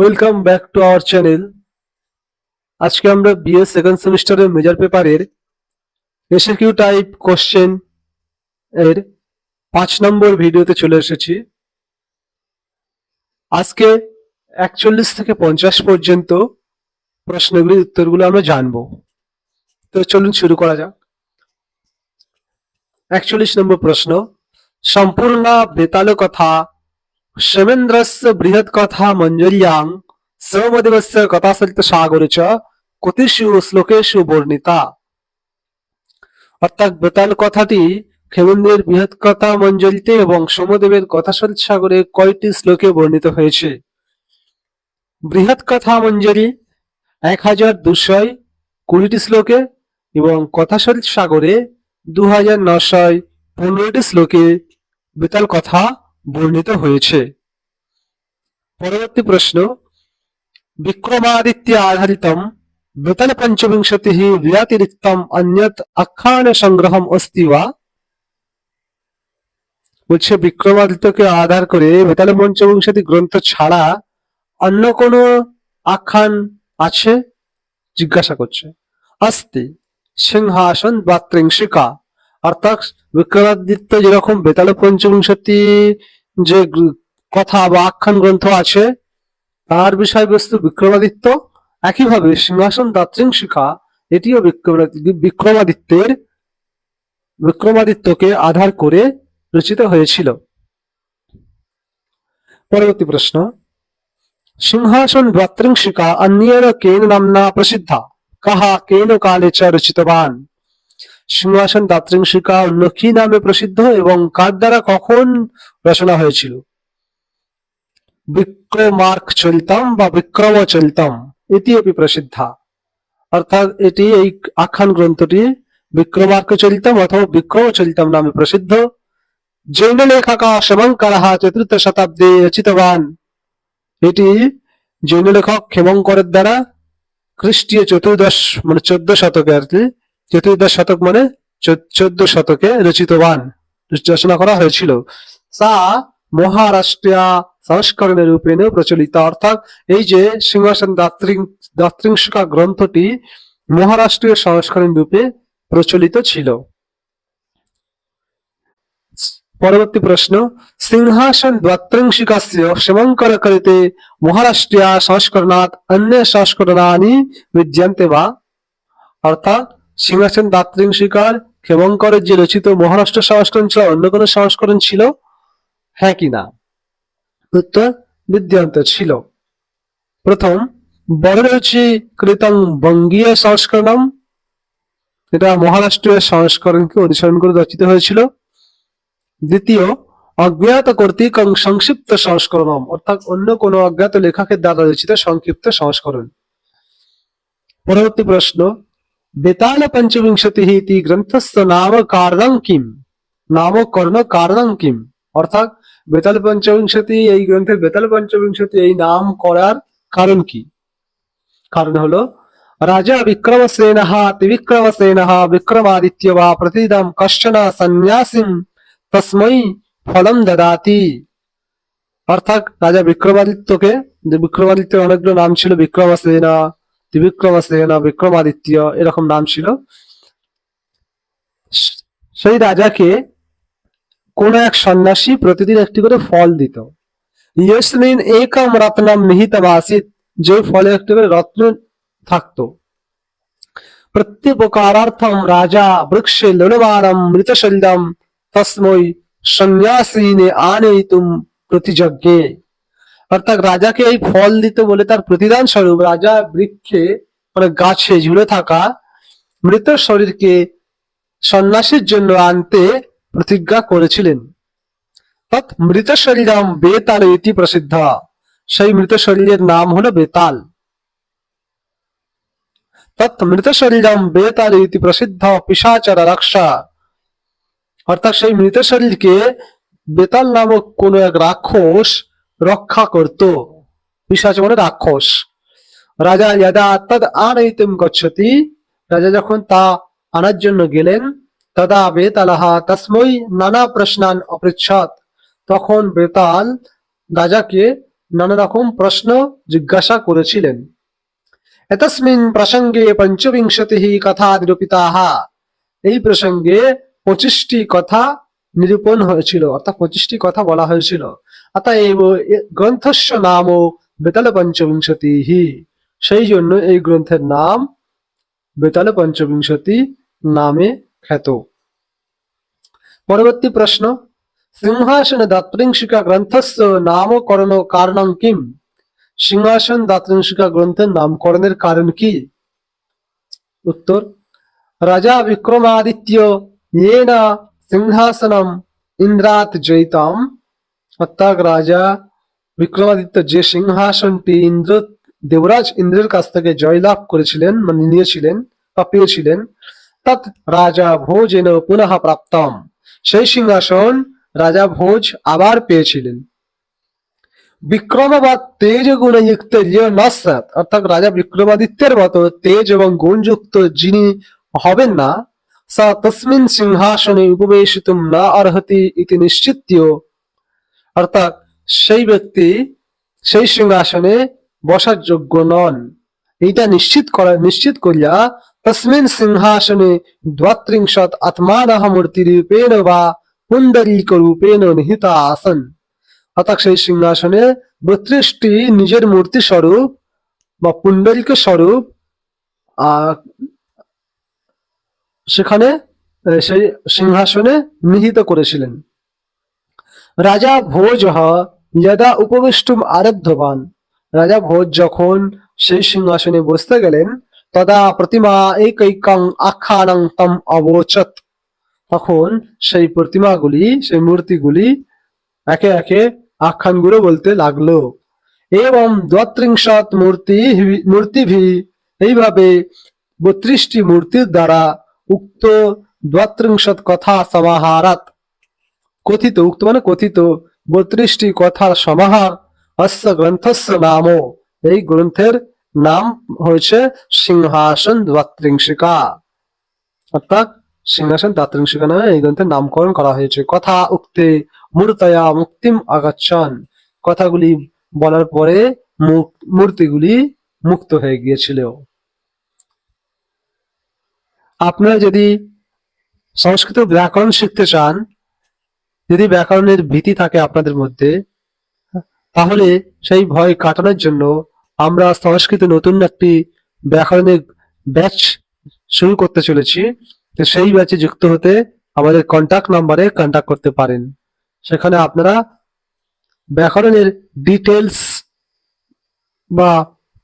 Welcome back to our channel আজকে আমরা BA second সেমিস্টারের মেজর পেপারের এসএকিউ টাইপ কোশ্চেন এর পাঁচ নম্বর ভিডিওতে চলে এসেছি। আজকে একচল্লিশ থেকে পঞ্চাশ পর্যন্ত প্রশ্নগুলির উত্তরগুলো আমরা জানব। তো চলুন শুরু করা যাক। একচল্লিশ নম্বর প্রশ্ন, সম্পূর্ণ বেতাল কথা শবেন্দ্রস্য বৃহৎ কথা মঞ্জুরিয়াং শ্রমদেবস্য কথাচলিত সাগর চ কতিষু শ্লোকেশু বর্ণিতা অর্থাৎ বেতাল কথাটি খেমন্দের বৃহৎ কথা মঞ্জরিতে এবং সমদেবের কথাচলিত সাগরে কয়টি শ্লোকে বর্ণিত হয়েছে বৃহৎ কথা মঞ্জরি এক হাজার দুশয় কুড়িটি শ্লোকে এবং কথাচলিত সাগরে দু হাজার নশয় পনেরোটি শ্লোকে বেতাল কথা বর্ণিত হয়েছে পরবর্তী প্রশ্ন, বিক্রমাদিত্য আধারিতম বেতাল পঞ্চবিংশতি ব্যতিরিক্তম অন্যত আখ্যান সংগ্রহম অস্তি বা বলছে, বিক্রমাদিত্যকে আধার করে বেতাল পঞ্চবিংশতি গ্রন্থ ছাড়া অন্য কোন আখ্যান আছে? জিজ্ঞাসা করছে। আস্তি সিংহাসন বা ত্রিংশিকা। অর্থাৎ বিক্রমাদিত্য যেরকম বেতাল পঞ্চবিংশতি যে কথা বা আখ্যান গ্রন্থ আছে, তার বিষয়বস্তু বিক্রমাদিত্য। একইভাবে সিংহাসন দাত্রিংশিকা এটিও বিক্রমাদি- বিক্রমাদিত্যের বিক্রমাদিত্যকে আধার করে রচিত হয়েছিল। পরবর্তী প্রশ্ন। সিংহাসন দাত্রিংশিকা অন্যের কেন নামনা প্রসিদ্ধা? কাহা কেন কালে চ রচিতবান? সিংহাসন দাত্রিংশিকা অন্য কি নামে প্রসিদ্ধ এবং কার দ্বারা কখন রচনা হয়েছিল? বিক্রমার্ক চলিতম বা বিক্রম চলিতম এটি অপি প্রসিদ্ধা। অর্থাৎ এটি এই আখ্যান গ্রন্থটি বিক্রমার্ক চলিতম অথবা বিক্রম নামে প্রসিদ্ধ। জৈন লেখক শমঙ্কর চতুর্থ শতাব্দী রচিতবান। এটি জৈন লেখক ক্ষেমঙ্করের দ্বারা খ্রিস্টীয় চতুর্দশ মানে চোদ্দ শতকে আর কি, চতুর্দশ শতক মানে চোদ্দ শতকে রচিতবান। রচনা করা হয়েছিল। সা মহারাষ্ট্রিয়া সংস্করণের রূপেণ প্রচলিত। অর্থাৎ এই যে সিংহাসন দাত্রিং, দাত্রিংশিকা গ্রন্থটি মহারাষ্ট্রীয় সংস্করণ রূপে প্রচলিত ছিল। পরবর্তী প্রশ্ন, সিংহাসন দ্বাত্রিংশিকাস্য শিবঙ্কর করিতে মহারাষ্ট্রিয়া সংস্করণাৎ অন্য সংস্করণানি বিদ্যন্তে বা? অর্থাৎ সিংহাসন দাত্রিংশিকার ক্ষেমঙ্করের যে রচিত মহারাষ্ট্র সংস্করণ ছিল, অন্য কোনো সংস্করণ ছিল? হ্যাঁ কি না? উত্তর বিদ্যান্ত ছিল। প্রথম বড়রচি কৃতং বঙ্গীয় সংস্করণম। এটা মহারাষ্ট্রীয় সংস্করণকে অনুসরণ করে রচিত হয়েছিল। দ্বিতীয়, অজ্ঞাত কর্তৃক সংক্ষিপ্ত সংস্করণম, অর্থাৎ অন্য কোনো অজ্ঞাত লেখকের দ্বারা রচিত সংক্ষিপ্ত সংস্করণ। পরবর্তী প্রশ্ন, বেতাল পঞ্চবিংশতি ইতি গ্রন্থস্থ নাম কারণং কিম? নামকরণ কারণং কিম? অর্থাৎ বেতাল পঞ্চবিংশতি এই গ্রন্থের বেতাল পঞ্চবিংশতি এই নাম করার কারণ কি? কারণ হলো, রাজা বিক্রমসেন ত্রিবিক্রমসেন বিক্রমাদিত্য বা প্রতিদম কশ্চন সন্ন্যাসিম তস্মৈ ফলম দদাতি। অর্থাৎ রাজা বিক্রমাদিত্যকে যে বিক্রমাদিত্যের অনেকগুলো নাম ছিল বিক্রমসেনা ত্রিবিক্রমসেনা বিক্রমাদিত্য, এরকম নাম ছিল। সেই রাজাকে কোন এক সন্ন্যাসী প্রতিদিন একটি করে ফল দিত। ইয়স্মিন একম রত্নম নিহিতম আসিত যে ফলে একটি করে রত্ন থাকতো। প্রত্যুপকারার্থম রাজা বৃক্ষে লুণমানম মৃতশল্যম, তস্মৈ সন্ন্যাসীনে আনেতুম প্রতিযজ্ঞে। অর্থাৎ রাজাকে এই ফল দিত বলে তার প্রতিদান স্বরূপ রাজা বৃক্ষে মানে গাছে ঝুলে থাকা মৃত শরীরকে সন্ন্যাসীর জন্য আনতে প্রতিজ্ঞা করেছিলেন। মৃত শরীরম বেতাল ইতি প্রসিদ্ধ। সেই মৃত শরীরের নাম হলো বেতাল। মৃত বেতাল ইতি প্রসিদ্ধ পিসাচর রক্ষা অর্থাৎ সেই মৃত শরীরকে বেতাল নামক কোন এক রাক্ষস রক্ষা করত। পিসাচ মানে রাক্ষস। রাজা যদা তদ আনয়িতুম গচ্ছতি। রাজা যখন তা আনার জন্য গেলেন তদা বেতালহ তসমৈ নানা প্রশ্নান অপৃচ্ছাত তখন বেতাল রাজাকে নানা রকম প্রশ্ন জিজ্ঞাসা করেছিলেন। এতস্মিন প্রসঙ্গে পঞ্চবিংশতি কথা নিরূপিতা। এই প্রসঙ্গে পঁচিশটি কথা নিরূপণ হয়েছিল, অর্থাৎ পঁচিশটি কথা বলা হয়েছিল। অতএব গ্রন্থস্য নাম বেতাল পঞ্চবিংশতি। সেই জন্য এই গ্রন্থের নাম বেতাল পঞ্চবিংশতি নামে খ্যাত। পরবর্তী প্রশ্ন, সিংহাসন দাত্রিংশিকা গ্রন্থস্য নামকরণ কারণং কিম? সিংহাসন দাত্রিংশিকা গ্রন্থের নামকরণের কারণ কি? উত্তর, রাজা বিক্রমাদিত্য येन সিংহাসনম ইন্দ্রাত জয়িতাম। অর্থাৎ রাজা বিক্রমাদিত্য যে সিংহাসনটি ইন্দ্র, দেবরাজ ইন্দ্রের কাছ থেকে জয়লাভ করেছিলেন মানে নিয়েছিলেন বা পেয়েছিলেন রাজা পুনঃ প্রাপ্তম। সেই সিংহাসন রাজা ভোজ আবার পেয়েছিলেন। বিক্রম বা তেজ গুণযুক্ত অর্থাৎ রাজা বিক্রমাদিত্যের মতো তেজ এবং গুণযুক্ত যিনি হবেন না, সা তসমিন সিংহাসনে উপবেশিতুম না অর্হতি ইতি নিশ্চিত্য অর্থাৎ সেই ব্যক্তি সেই সিংহাসনে বসার যোগ্য নন। এইটা নিশ্চিত করা, নিশ্চিত করিয়া সিংহাসনে দ্বাত্রিংশত আত্মানহ মূর্তি রূপেণ বা পুণ্ডরীক রূপেণ নিহিতা আসন অর্থাৎ সেই সিংহাসনে বত্রিশটি নিজের মূর্তি স্বরূপ বা পুণ্ডরিক স্বরূপ সেখানে সেই সিংহাসনে নিহিত করেছিলেন। রাজা ভোজ যদা উপবিষ্টুম আরব্ধবান। রাজা ভোজ যখন সেই সিংহাসনে বসতে গেলেন তদা প্রতিমা একৈকং আখ্যানং তম অবচত তখন সেই প্রতিমাগুলি সেই মূর্তিগুলি একে একে আখ্যানগুলো বলতে লাগল এবং দ্বাত্রিংশত মূর্তি মূর্তিভি এইভাবে বত্রিশটি মূর্তির দ্বারা উক্ত দ্বাত্রিংশত কথা সমাহারাত কথিত উক্ত মানে কথিত বত্রিশটি কথার সমাহার অস্য গ্রন্থস্য নাম এই গ্রন্থের নাম হয়েছে সিংহাসন দ্বাত্রিংশিকা অর্থাৎ সিংহাসন দ্বাত্রিংশিকা নামে এই গ্রন্থের নামকরণ করা হয়েছে। কথা উক্তে মূর্তয়া মুক্তিম আগাচ্ছন। কথাগুলি বলার পরে মূর্তিগুলি মুক্ত হয়ে গিয়েছিল। আপনারা যদি সংস্কৃত ব্যাকরণ শিখতে চান, যদি ব্যাকরণের ভীতি থাকে আপনাদের মধ্যে, তাহলে সেই ভয় কাটানোর জন্য আমরা সংস্কৃত নতুন একটি ব্যাকরণের ব্যাচ শুরু করতে চলেছি। তো সেই ব্যাচে যুক্ত হতে আমাদের কন্ট্যাক্ট নাম্বারে কন্টাক্ট করতে পারেন। সেখানে আপনারা ব্যাকরণের ডিটেলস বা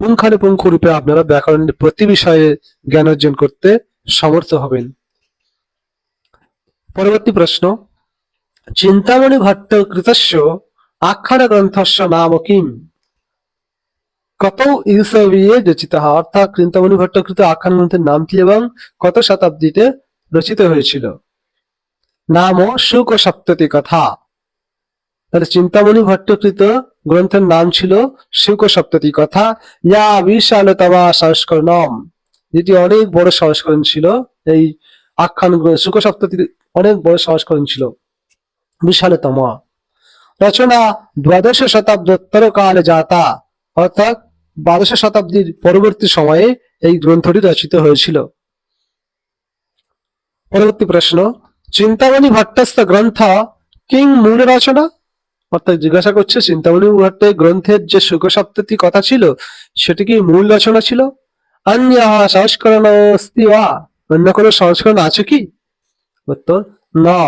পুঙ্খানুপুঙ্খ রূপে আপনারা ব্যাকরণের প্রতি বিষয়ে জ্ঞান অর্জন করতে সমর্থ হবেন। পরবর্তী প্রশ্ন। চিন্তামণি ভট্ট কৃতস্য আখ্যান গ্রন্থস্য নাম কিম? কত ইউসবিয়ে রচিত অর্থাৎ চিন্তামণি ভট্টকৃত আখ্যান গ্রন্থের নাম এবং কত শতাব্দীতে রচিত হয়েছিল? নাম শুক সপ্ততি কথা। তাহলে চিন্তামণি ভট্টকৃত গ্রন্থের নাম ছিল শুক সপ্ততি কথা। ইয়া বিশালতমা সংস্করণম। যেটি অনেক বড় সংস্করণ ছিল। এই আখ্যান শুক সপ্ততির অনেক বড় সংস্করণ ছিল। বিশালতম। রচনা দ্বাদশ শতাব্দোত্তর কালে যাতা। অর্থাৎ দ্বাদশ শতাব্দীর পরবর্তী সময়ে এই গ্রন্থটি রচিত হয়েছিল। পরবর্তী প্রশ্ন, চিন্তামণি ভট্টস্থ গ্রন্থ কিং মূল রচনা? অর্থাৎ জিজ্ঞাসা করছে, চিন্তামণি ভট্টের গ্রন্থের যে শুক সপ্ততি কথা ছিল, সেটি কি মূল রচনা ছিল? অন্য সংস্করণ অন্য কোনো সংস্করণ আছে কি? উত্তর, না।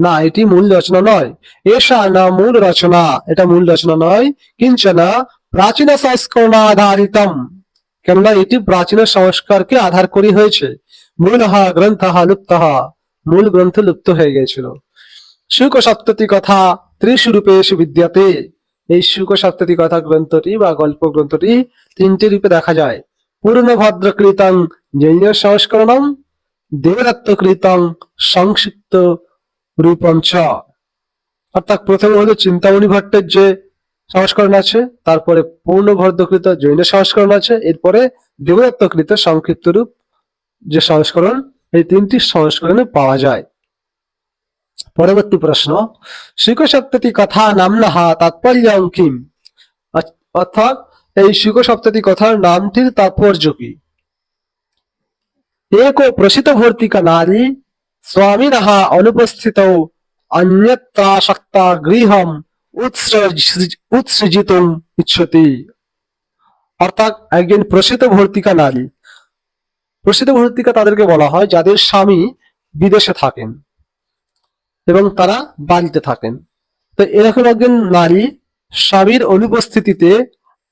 না, এটি মূল রচনা নয়। এসা না মূল রচনা, এটা মূল রচনা নয়। কিঞ্চনা প্রাচীন সংস্করণ আধারিতম কেননা এটি প্রাচীন সংস্কারকে আধার করে হয়েছে। মূল হা গ্রন্থ হা লুপ্ত হা মূল গ্রন্থ লুপ্ত হয়ে গিয়েছিল। শুক সপ্ততি কথা ত্রিশু রূপেশু বিদ্যাতে, এই শুক সপ্ততি কথা গ্রন্থটি বা গল্প গ্রন্থটি তিনটি রূপে দেখা যায়। পূর্ণ ভদ্রকৃতং জৈন সংস্করণম দেবদত্তকৃতং সংক্ষিপ্ত রূপম চ। অর্থাৎ প্রথমে হলো চিন্তামণি ভট্টের যে সংস্করণ আছে, তারপরে পূর্ণ পূর্ণবর্ধকৃত জৈন সংস্করণ আছে, এরপরে দেবদত্তকৃত সংক্ষিপ্ত রূপ যে সংস্করণ, এই তিনটি সংস্করণে পাওয়া যায়। পরবর্তী প্রশ্ন শিখসপ্তী কথা নামনাহা তাৎপর্য কিম? অর্থাৎ এই শিখসপ্তী কথার নামটির তাৎপর্য কি? এক প্রসিত ভর্তিকা নারী, স্বামীনাহা অনুপস্থিত, অন্যত্রাসক্তা গৃহম উৎসৃজিত ইচ্ছতি। অর্থাৎ একজন প্রসিত ভর্তিকা নারী। প্রসিত ভর্তিকা তাদেরকে বলা হয় যাদের স্বামী বিদেশে থাকেন এবং তারা বাড়িতে থাকেন। তো এরকম একজন নারী স্বামীর অনুপস্থিতিতে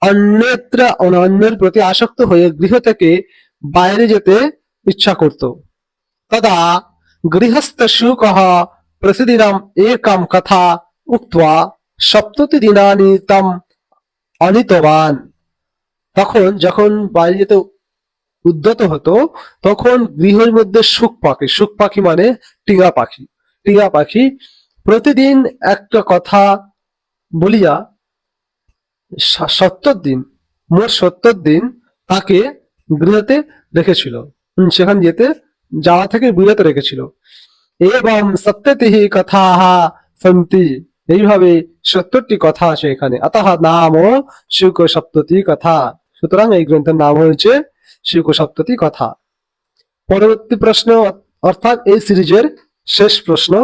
অন্যত্র অন্যের প্রতি আসক্ত হয়ে গৃহ থেকে বাইরে যেতে ইচ্ছা করত। তদা গৃহস্থ শুকহ এ কাম কথা উক্তা সপ্ততি দিনানি তম অনিতবান। তখন যখন বাইরে যেতে উদ্যত হতো, তখন গৃহের মধ্যে সুখ পাখি সুখ পাখি মানে টিঙা পাখি। টিঙা পাখি প্রতিদিন একটা কথা বলিয়া সত্তর দিন, মোট সত্তর দিন তাকে গৃহতে রেখেছিল। সেখানে যেতে, যাওয়া থেকে বিরত রেখেছিল। এবং সত্যতিহি কথা সন্তি। এইভাবে সত্তরটি কথা আছে এখানে। অতঃ নাম ও শুক সপ্ততি কথা। সুতরাং এই গ্রন্থের নাম হয়েছে শুক সপ্ততি কথা। পরবর্তী প্রশ্ন, অর্থাৎ এই সিরিজের শেষ প্রশ্ন।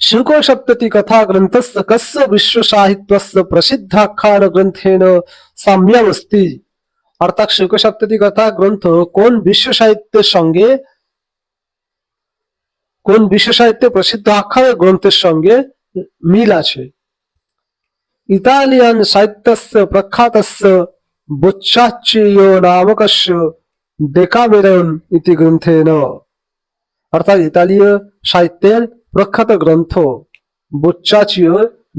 শুক সপ্ততি কথা গ্রন্থস্য কस्य বিশ্ব সাহিত্যস্য প্রসিদ্ধাখ্যান গ্রন্থেন সাম্যমস্তি। অর্থাৎ শুক সপ্ততি কথা গ্রন্থ কোন বিশ্ব সাহিত্যের সঙ্গে, কোন বিশ্ব সাহিত্যে প্রসিদ্ধ আখ্যান গ্রন্থের সঙ্গে মিল আছে। ইতালিয়ান সাহিত্যস্য, প্রখ্যাতস্য বুচ্চাচিও নামকস্য ডেকামেরন ইতি গ্রন্থেন। অর্থাৎ ইতালীয় সাহিত্যের প্রখ্যাত গ্রন্থ বুচ্চাচিও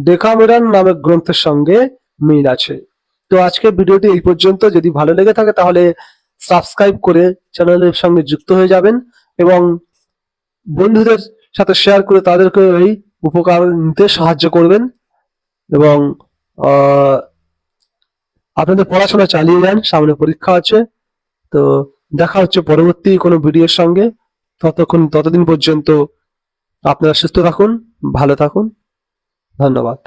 ডেকামেরন নামক গ্রন্থের সঙ্গে মিল আছে। তো আজকের ভিডিওটি এই পর্যন্ত। যদি ভালো লেগে থাকে তাহলে সাবস্ক্রাইব করে চ্যানেলের সঙ্গে যুক্ত হয়ে যাবেন এবং বন্ধুদের সাথে শেয়ার করে তাদেরকে এই উপকার নিতে সাহায্য করবেন এবং আপনাদের পড়াশোনা চালিয়ে যান, সামনে পরীক্ষা আছে। তো দেখা হচ্ছে পরবর্তী কোনো ভিডিওর সঙ্গে। ততক্ষণ, ততদিন পর্যন্ত আপনারা সুস্থ থাকুন, ভালো থাকুন। ধন্যবাদ।